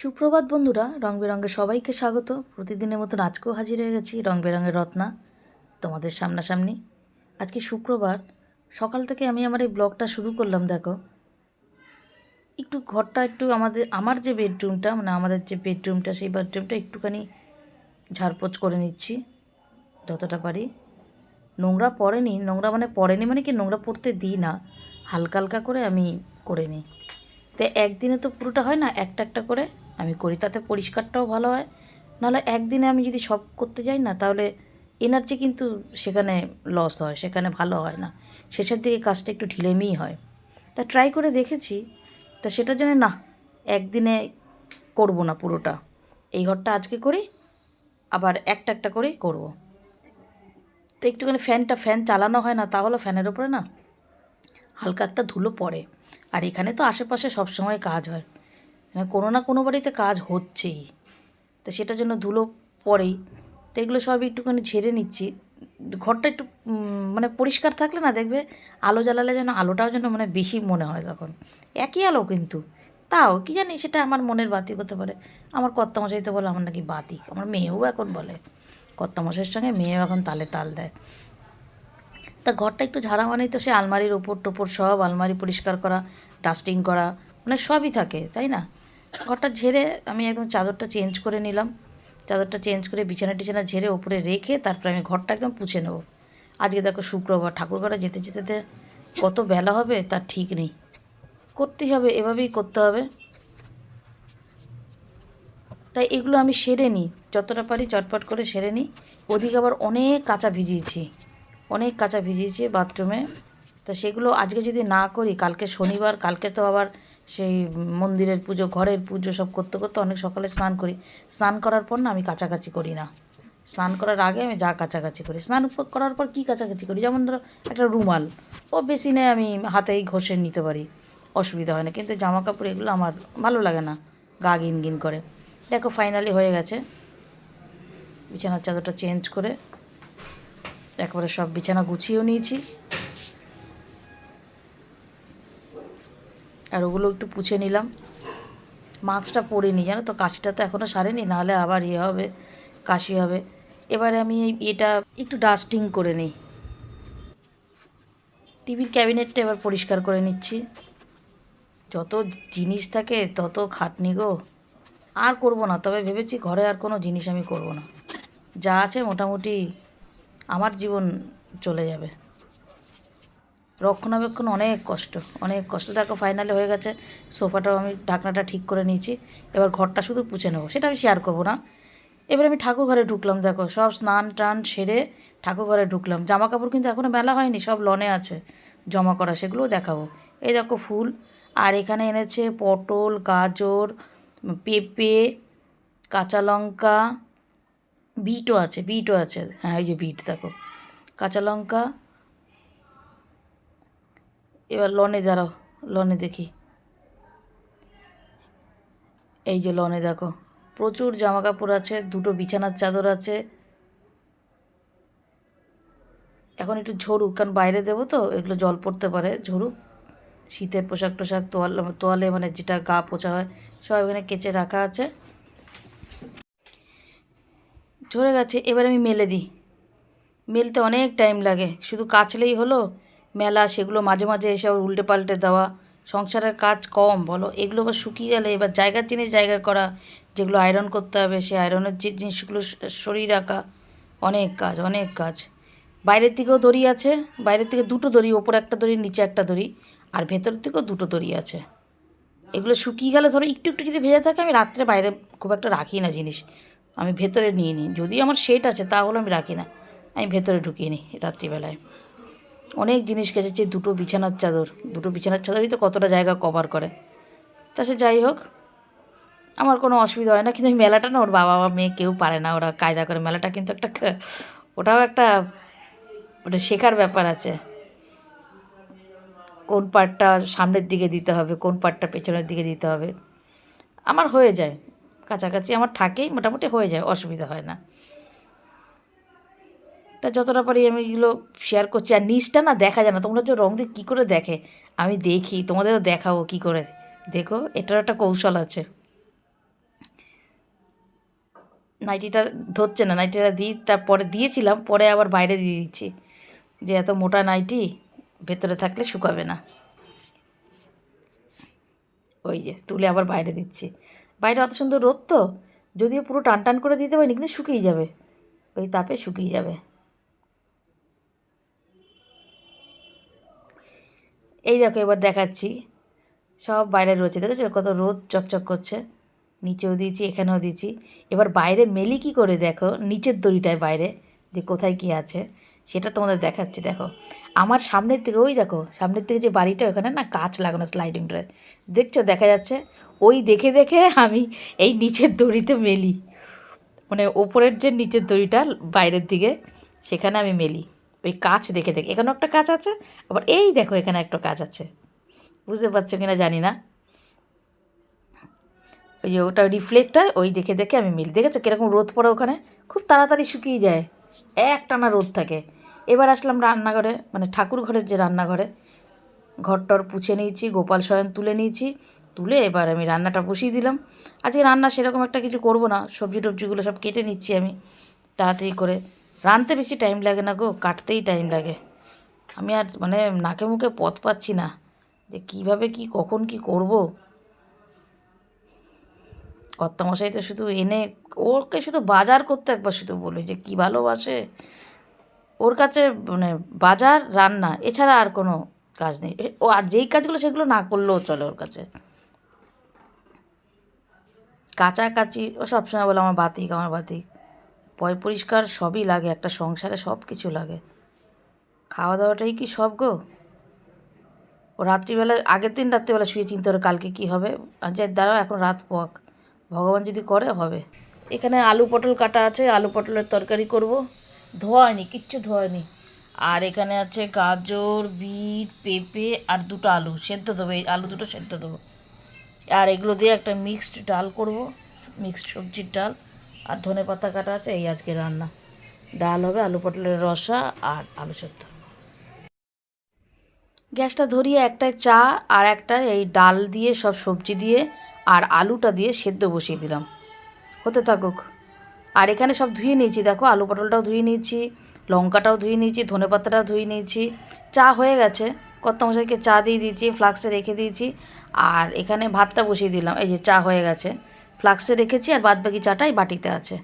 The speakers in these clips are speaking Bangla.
সুপ্রভাত বন্ধুরা রং বেরঙের সবাইকে স্বাগত। প্রতিদিনের মতন আজকেও হাজির হয়ে গেছি রং বেরঙের রত্না, তোমাদের সামনাসামনি। আজকে শুক্রবার, সকাল থেকে আমি আমার এই ব্লগটা শুরু করলাম, দেখো। একটু ঘরটা একটু আমাদের, আমার যে বেডরুমটা মানে আমাদের যে বেডরুমটা, সেই বেডরুমটা একটুখানি ঝাড়পোছ করে নিচ্ছি, যতটা পারি। নোংরা পড়েনি, নোংরা মানে পড়েনি মানে কি, নোংরা পড়তে দিই না। হালকা হালকা করে আমি করে নিই। তো একদিনে তো পুরোটা হয় না, একটা একটা করে আমি করি, তাতে পরিষ্কারটাও ভালো হয়। নাহলে একদিনে আমি যদি সব করতে যাই না, তাহলে এনার্জি কিন্তু সেখানে লস হয়, সেখানে ভালো হয় না। শেষের দিকে কাজটা একটু ঢিলেমিই হয়। তা ট্রাই করে দেখেছি, তা সেটার জন্য না, একদিনে করব না পুরোটা। এই ঘরটা আজকে করি, আবার একটা একটা করেই করব। তো একটুখানি ফ্যানটা, ফ্যান চালানো হয় না, তাহলে ফ্যানের ওপরে না হালকা একটা ধুলো পড়ে। আর এখানে তো আশেপাশে সব সময় কাজ হয়। কোনো না কোনো বাড়িতে কাজ হচ্ছেই। তো সেটার জন্য ধুলো পড়েই। তো এগুলো সব একটুখানি ঝেড়ে নিচ্ছি। ঘরটা একটু মানে পরিষ্কার থাকলে না দেখবে আলো জ্বালালে যেন আলোটাও যেন মানে বেশি মনে হয় তখন। একই আলো কিন্তু। তাও কি জানি সেটা আমার মনের বাতিক হতে পারে। আমার কর্তামশাই তো বলে আমার নাকি বাতি। আমার মেয়েও এখন বলে। কর্তামশাইয়ের সঙ্গে মেয়েও এখন তালে তাল দেয়। তা ঘরটা একটু ঝাড়া মানেই তো সে আলমারির ওপর টোপর সব আলমারি পরিষ্কার করা, ডাস্টিং করা মানে সবই থাকে, তাই না? ঘরটা ঝেড়ে আমি একদম চাদরটা চেঞ্জ করে নিলাম। চাদরটা চেঞ্জ করে বিছানা টিছানা ঝেড়ে ওপরে রেখে তারপরে আমি ঘরটা একদম পুছে নেব। আজকে দেখো শুক্রবার ঠাকুর ঘরে যেতে যেতে যেতে কত বেলা হবে তার ঠিক নেই। করতেই হবে, এভাবেই করতে হবে। তাই এগুলো আমি সেরে নিই, যতটা পারি চটপট করে সেরে নিই। ওদিকে আবার অনেক কাঁচা ভিজিয়েছি, অনেক কাঁচা ভিজিয়েছি বাথরুমে। তা সেগুলো আজকে যদি না করি, কালকে শনিবার, কালকে তো আবার সেই মন্দিরের পুজো, ঘরের পুজো সব করতে করতে অনেক সকালে স্নান করি। স্নান করার পর না আমি কাছাকাছি করি না। স্নান করার আগে আমি যা কাছাকাছি করি। স্নান করার পর কী কাছাকাছি করি? যেমন ধরো একটা রুমাল। ও বেশি নেই আমি হাতেই ঘষে নিতে পারি। অসুবিধা হয় না। কিন্তু জামা কাপড় এগুলো আমার ভালো লাগে না। গা গিন গিন করে। দেখো ফাইনালি হয়ে গেছে। বিছানার চাদরটা চেঞ্জ করে। একবারে সব বিছানা গুছিয়েও নিয়েছি। আর ওগুলো একটু পুছে নিলাম। মাস্কটা পরিনি জানো তো? কাশিটা তো এখনও সারেনি, নাহলে আবার ইয়ে হবে, কাশি হবে। এবারে আমি এটা একটু ডাস্টিং করে নিই। টিভির ক্যাবিনেটটা এবার পরিষ্কার করে নিচ্ছি। যত জিনিস থাকে, তত খাটনি গো। আর করব না, তবে ভেবেছি ঘরে আর কোনো জিনিস আমি করব না। যা আছে মোটামুটি আমার জীবন চলে যাবে। রক্ষণাবেক্ষণ অনেক কষ্ট অনেক কষ্ট। দেখো ফাইনালে হয়ে গেছে, সোফাটাও আমি ঢাকনাটা ঠিক করে নিয়েছি। এবার ঘরটা শুধু পুছে নেব, সেটা আমি শেয়ার করব না। এবার আমি ঠাকুর ঘরে ঢুকলাম, দেখো, সব স্নান টান সেরে ঠাকুর ঘরে ঢুকলাম। জামা কাপড় কিন্তু এখনও মেলা হয়নি, সব লনে আছে, জমা করা, সেগুলোও দেখাবো। এই দেখো ফুল, আর এখানে এনেছে পটল, গাজর, পেঁপে, কাঁচা লঙ্কা, বিটও আছে বিটও আছে। হ্যাঁ এই যে বিট, দেখো। কাঁচা লঙ্কা এবার লনে দাঁড়াও, লনে দেখি। এই যে লনে দেখো, প্রচুর জামা কাপড় আছে, দুটো বিছানার চাদর আছে। এখন একটু ঝরুক কারণ বাইরে দেবো তো, এগুলো জল পড়তে পারে ঝরুক শীতের পোশাক টোশাক তোয়াল, তোয়ালে মানে যেটা গা পোছা হয়, সব এখানে কেচে রাখা আছে। ঝরে গেছে, এবার আমি মেলে দিই। মেলতে অনেক টাইম লাগে, শুধু কাচলেই হলো মেলা, সেগুলো মাঝে মাঝে এসে আবার উল্টে পাল্টে দেওয়া, সংসারের কাজ কম, বলো? এগুলো আবার শুকিয়ে গেলে এবার জায়গার জিনিস জায়গা করা, যেগুলো আয়রন করতে হবে সেই আয়রনের যে জিনিসগুলো সরিয়ে রাখা, অনেক কাজ অনেক কাজ। বাইরের দিকেও দড়ি আছে, বাইরের থেকে দুটো দড়ি, ওপরে একটা দড়ি, নিচে একটা দড়ি, আর ভেতরের দিকেও দুটো দড়ি আছে। এগুলো শুকিয়ে গেলে ধরো, একটু একটু যদি ভেজা থাকে, আমি রাত্রে বাইরে খুব একটা রাখি না জিনিস। আমি ভেতরে নিয়ে নিই, যদি আমার শেড আছে, তাহলে আমি রাখি না। আমি ভেতরে ঢুকিয়ে নিই রাত্রিবেলায়। অনেক জিনিস কেচেছি দুটো বিছানার চাদর। দুটো বিছানার চাদরই তো কতটা জায়গা কভার করে। তা সে যাই হোক, আমার কোনো অসুবিধা হয় না। কিন্তু মেলাটা না ওর বাবা বা মেয়ে কেউ পারে না। ওরা কায়দা করে। মেলাটা কিন্তু একটা ওটাও একটা, ওটা শেখার ব্যাপার আছে। কোন পার্টটা সামনের দিকে দিতে হবে, কোন পার্টটা পেছনের দিকে দিতে হবে। আমার হয়ে যায়। কাছাকাছি আমার থাকেই, মোটামুটি হয়ে যায়, অসুবিধা হয় না। তা যতটা পারি আমি এগুলো শেয়ার করছি। আর নিচটা না দেখা যায় না। তোমরা যে রং দিয়ে কী করে দেখে, আমি দেখি। তোমাদেরও দেখাবো কী করে। দেখো, এটার একটা কৌশল আছে। নাইটিটা ধরছে না, নাইটিটা দিই, তারপরে দিয়েছিলাম, পরে আবার বাইরে দিয়ে দিচ্ছি। যে এত মোটা নাইটি, ভেতরে থাকলে শুকাবে না। ওই যে, তুলে আবার বাইরে দিচ্ছি। বাইরে অত সুন্দর রোদ তো, যদিও পুরো টান টান করে দিতে পারিনি, কিন্তু শুকিয়ে যাবে। ওই তাপে শুকিয়ে যাবে। এই দেখো এবার দেখাচ্ছি। সব বাইরে রয়েছে, দেখেছ? কত রোদ চকচক করছে। নিচেও দিয়েছি, এখানেও দিয়েছি। এবার বাইরে মেলি কি করে দেখো? নিচের দড়িটায় বাইরে, যে কোথায় কি আছে, সেটা তোমাদের দেখাচ্ছি, দেখো। আমার সামনের থেকে, ওই দেখো, সামনের থেকে যে বাড়িটা, ওখানে না কাচ লাগানো স্লাইডিং ডোরে দেখছ? দেখা যাচ্ছে, ওই দেখে দেখে আমি এই নিচের দড়িতে মেলি। মানে ওপরের যে নিচের দড়িটা, বাইরের দিকে, সেখানে আমি মেলি। ওই কাজ দেখে দেখে, এখানেও একটা কাজ আছে, আবার এই দেখো এখানে একটা কাজ আছে। বুঝতে পারছ কি না জানি না। ওই যে ওটা রিফ্লেক্ট হয় ওই দেখে দেখে আমি মিল, দেখেছ কীরকম রোদ পড়ে ওখানে? খুব তাড়াতাড়ি শুকিয়ে যায় এক টানা রোদ থাকে। এবার আসলাম রান্নাঘরে মানে ঠাকুর ঘরের যে রান্নাঘরে, ঘরটর পুছে নিয়েছি, গোপাল শয়ন তুলে নিয়েছি, তুলে এবার আমি রান্নাটা বসিয়ে দিলাম। আজকে রান্না সেরকম একটা কিছু করব না, সবজি টবজিগুলো সব কেটে নিচ্ছি আমি, তাড়াতাড়ি করে। রাঁধতে বেশি টাইম লাগে না গো, কাটতেই টাইম লাগে। আমি আর মানে নাকে মুখে পথ পাচ্ছি না যে কীভাবে কি, কখন কি করব। কর্তামশাই তো শুধু এনে, ওকে শুধু বাজার করতে একবার শুধু বলে যে কি ভালোবাসে। ওর কাছে মানে বাজার, রান্না, এছাড়া আর কোনো কাজ নেই। ও আর যেই কাজগুলো সেগুলো না করলেও চলে ওর কাছে। কাচাকাচি ও সবসময় বলে আমার বাতিক আমার বাতিক। পয় পরিষ্কার সবই লাগে, একটা সংসারে সব কিছু লাগে। খাওয়া দাওয়াটাই কি সব গো? ও রাত্রিবেলা, আগের দিন রাত্রিবেলা শুয়ে চিন্তা করে কালকে কি হবে? যে দাঁড়াও, এখন রাত পোয়াক ভগবান যদি করে, হবে। এখানে আলু পটল কাটা আছে, আলু পটলের তরকারি করব। ধোয়া কিচ্ছু ধোয়া আর এখানে আছে গাজর, বিট, পেঁপে আর দুটো আলু সেদ্ধ দেবো, এই আলু দুটো সেদ্ধ দেবো। আর এগুলো দিয়ে একটা মিক্সড ডাল করব মিক্সড সবজির ডাল। আর ধনে পাতা কাটা আছে, এই আজকে রান্না। ডাল হবে, আলু পটলের রসা আর আলু সেদ্ধ। গ্যাসটা ধরিয়ে একটায় চা আর একটা এই ডাল দিয়ে, সব সবজি দিয়ে আর আলুটা দিয়ে সেদ্ধ বসিয়ে দিলাম। হতে থাকুক। আর এখানে সব ধুয়ে নিয়েছি, দেখো আলু পটলটাও ধুয়ে নিয়েছি, লঙ্কাটাও ধুয়ে নিয়েছি, ধনে পাতাটাও ধুয়ে নিয়েছি। চা হয়ে গেছে। কর্তামশাইকে চা দিয়ে দিয়েছি, ফ্লাক্সে রেখে দিয়েছি। আর এখানে ভাতটা বসিয়ে দিলাম, এই যে চা হয়ে গেছে। ফ্লাক্সে রেখেছি আর বাদ বাকি চাটাই বাটিতে আছে।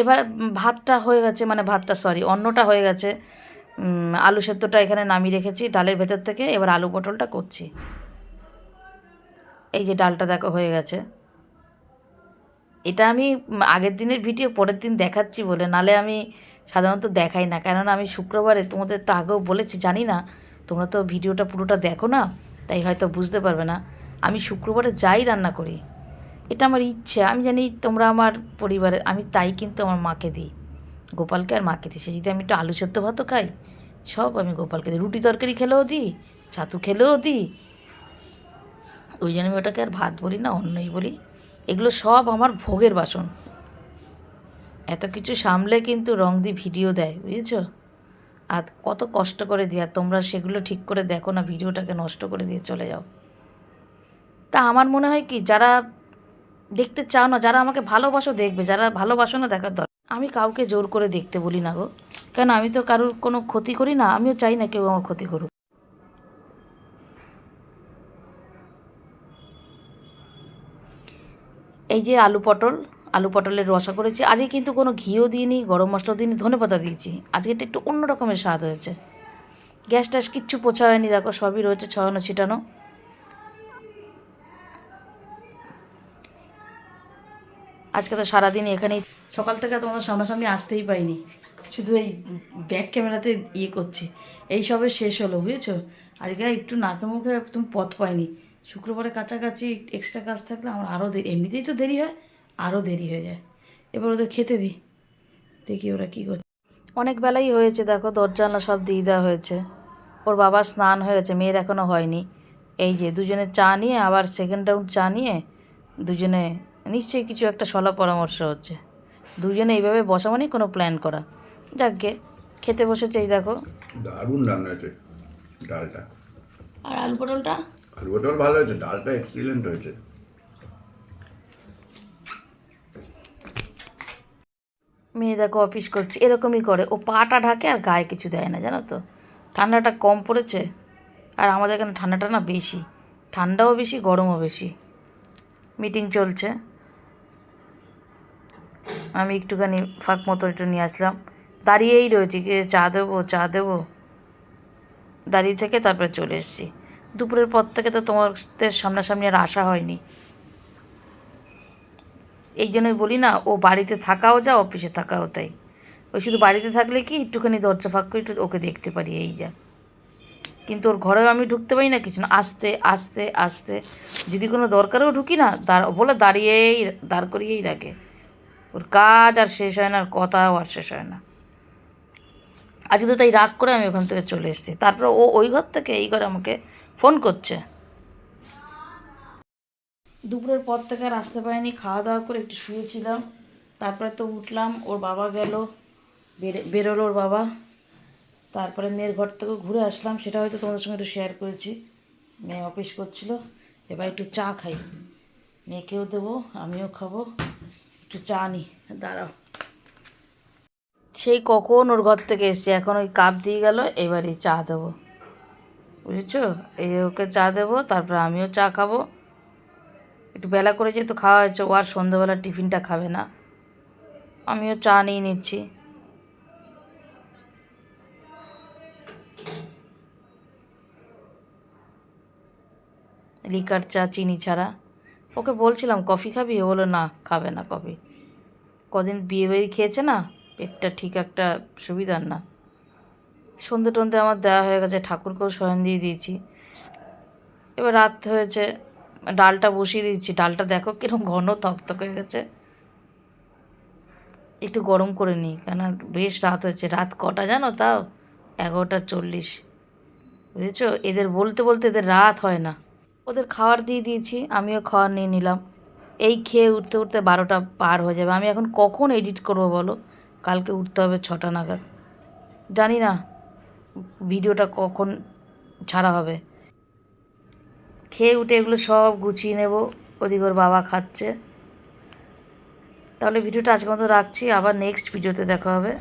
এবার ভাতটা হয়ে গেছে মানে ভাতটা সরি অন্নটা হয়ে গেছে। আলু সেদ্ধটা এখানে নামিয়ে রেখেছি, ডালের ভেতর থেকে। এবার আলু পটলটা করছি। এই যে ডালটা দেখো হয়ে গেছে। এটা আমি আগের দিনের ভিডিও পরের দিন দেখাচ্ছি বলে, নালে আমি সাধারণত দেখাই না। কেননা আমি শুক্রবারে তোমাদের তো আগেও বলেছি, জানি না, তোমরা তো ভিডিওটা পুরোটা দেখো না, তাই হয়তো বুঝতে পারবে না। আমি শুক্রবারে যাই রান্না করি। এটা আমার ইচ্ছা। আমি জানি তোমরা আমার পরিবারের আমি তাই কিন্তু আমার মাকে দিই। গোপালকে আর মাকে দিই। সে যদি আমি একটু আলু সেদ্ধ ভাতও খাই, সব আমি গোপালকে দিই। রুটি তরকারি খেলেও দিই, ছাতু খেলেও দিই। ওই জন্য আমি ওটাকে আর ভাত বলি না অন্যই বলি। এগুলো সব আমার ভোগের বাসন। এত কিছু সামলে কিন্তু রং দিয়ে ভিডিও দেয়, বুঝেছ? আর কত কষ্ট করে দিয়ে তোমরা সেগুলো ঠিক করে দেখো না, ভিডিওটাকে নষ্ট করে দিয়ে চলে যাও। তা আমার মনে হয় কি, যারা দেখতে চাও না, যারা আমাকে ভালোবাসো দেখবে, যারা ভালোবাসো না দেখার দরকার। আমি কাউকে জোর করে দেখতে বলি না গো। কেন, আমি তো কারোর কোনো ক্ষতি করি না, আমিও চাই না কেউ আমার ক্ষতি করুক। এই যে আলু পটল, আলু পটলের রসা করেছি। আজকে কিন্তু কোনো ঘিও দিইনি, গরম মশলাও দিইনি, ধনে পাতা দিয়েছি। আজকে এটা একটু অন্য রকমের স্বাদ হয়েছে। গ্যাস ট্যাস কিচ্ছু পোছা হয়নি, দেখো সবই রয়েছে ছড়ানো ছিটানো। আজকে তো সারাদিন এখানেই সকাল থেকে তোমাদের সামনাসামনি আসতেই পাইনি শুধু এই ব্যাক ক্যামেরাতে ইয়ে করছি। এই সবে শেষ হলো, বুঝেছ? আজকে একটু নাকে মুখে তুমি পথ পাইনি। শুক্রবারে কাছাকাছি এক্সট্রা কাজ থাকলে আমার আরও দেরি এমনিতেই তো দেরি হয় আরও দেরি হয়ে যায়। এবার ওদের খেতে দিই। দেখি ওরা কী করছে। অনেক বেলাই হয়েছে, দেখো দরজা জানলা সব দিয়ে দেওয়া হয়েছে। ওর বাবা স্নান হয়ে গেছে মেয়ের এখনও হয়নি। এই যে, দুজনে চা নিয়ে, আবার সেকেন্ড রাউন্ড চা নিয়ে দুজনে নিশ্চয়ই কিছু একটা সলা পরামর্শ হচ্ছে। দুজনে এইভাবে বসা মানে কোনো প্ল্যান করা। যাকে খেতে বসেছে এই দেখো। দারুণ রান্না হয়েছে ডালটা। আর আলু পটলটা? আলু পটল ভালো হয়েছে ডালটা এক্সিলেন্ট হয়েছে। মেয়ে দেখো অফিস করছে এরকমই করে। ও পাটা ঢাকে আর গায়ে কিছু দেয় না জানো তো? ঠান্ডাটা কম পড়েছে আর আমাদের এখানে ঠান্ডাটা না বেশি। ঠান্ডাও বেশি গরমও বেশি। মিটিং চলছে। আমি একটুখানি ফাঁক মতো একটু নিয়ে আসলাম। দাঁড়িয়েই রয়েছি। চা দেবো চা দেবো। দাঁড়িয়ে থেকে তারপরে চলে এসেছি। দুপুরের পর থেকে তো তোমাদের সামনাসামনি আর আসা হয়নি। এই জন্যই বলি না, ও বাড়িতে থাকাও যা অফিসে থাকাও তাই। ওই শুধু বাড়িতে থাকলে কি একটুখানি দরজা ফাঁক করে একটু ওকে দেখতে পারি, এই যা। কিন্তু ওর ঘরেও আমি ঢুকতে পারি না, কিছু না। আসতে আসতে আসতে। যদি কোনো দরকারেও ঢুকি না, দাঁড়, বলে দাঁড়িয়েই, দাঁড় করিয়েই রাখে। ওর কাজ আর শেষ হয় না, আর কথাও আর শেষ হয় না। আজকে তো তাই রাগ করে আমি ওখান থেকে চলে এসেছি। তারপর ও ওই ঘর থেকে এই ঘরে আমাকে ফোন করছে। দুপুরের পর থেকে আর আসতে পারিনি, খাওয়া দাওয়া করে একটু শুয়েছিলাম। তারপরে তো উঠলাম, ওর বাবা গেল, বেরে- বেরোলো ওর বাবা। তারপরে মেয়ের ঘর থেকে ঘুরে আসলাম, সেটা হয়তো তোমাদের সঙ্গে একটু শেয়ার করেছি। মেয়ে অফিস করছিল, এবার একটু চা খাই। মেয়েকেও দেবো, আমিও খাব। একটু চা নিই দাঁড়াও। সেই কখন ওর ঘর থেকে এসছে, এখন ওই কাপ দিয়ে গেল এবারই চা দেবো। বুঝেছ? এই ওকে চা দেবো, তারপর আমিও চা খাব। একটু বেলা করে যেহেতু খাওয়া হয়েছে, ও আর সন্ধ্যাবেলা টিফিনটা খাবে না। আমিও চা নিয়ে নিচ্ছি। লিকার চা, চিনি ছাড়া। ওকে বলছিলাম, কফি খাবি? ও বলো না, খাবে না কফি। কদিন বিয়ে বাড়ি খেয়েছে না, পেটটা ঠিক একটা সুবিধার না। সন্ধে টন্ধে আমার দেওয়া হয়ে গেছে, ঠাকুরকেও শয়ন দিয়ে দিয়েছি। এবার রাত হয়েছে, ডালটা বসিয়ে দিয়েছি। ডালটা দেখো কীরকম ঘন তকতক হয়ে গেছে। একটু গরম করে নিই কেন বেশ রাত হয়েছে। রাত কটা জানো তাও? এগারোটা চল্লিশ। বুঝেছ? এদের বলতে বলতে এদের রাত হয় না। ওদের খাবার দিয়ে দিয়েছি, আমিও খাবার নিয়ে নিলাম। এই খেয়ে উঠতে উঠতে বারোটা পার হয়ে যাবে। আমি এখন কখন এডিট করব বলো? কালকে উঠতে হবে ছটা নাগাদ। জানি না, ভিডিওটা কখন ছাড়া হবে। খেয়ে উঠে এগুলো সব গুছিয়ে নেব, ওদিক ওর বাবা খাচ্ছে। তাহলে ভিডিওটা আজকের মতো রাখছি, আবার নেক্সট ভিডিওতে দেখা হবে।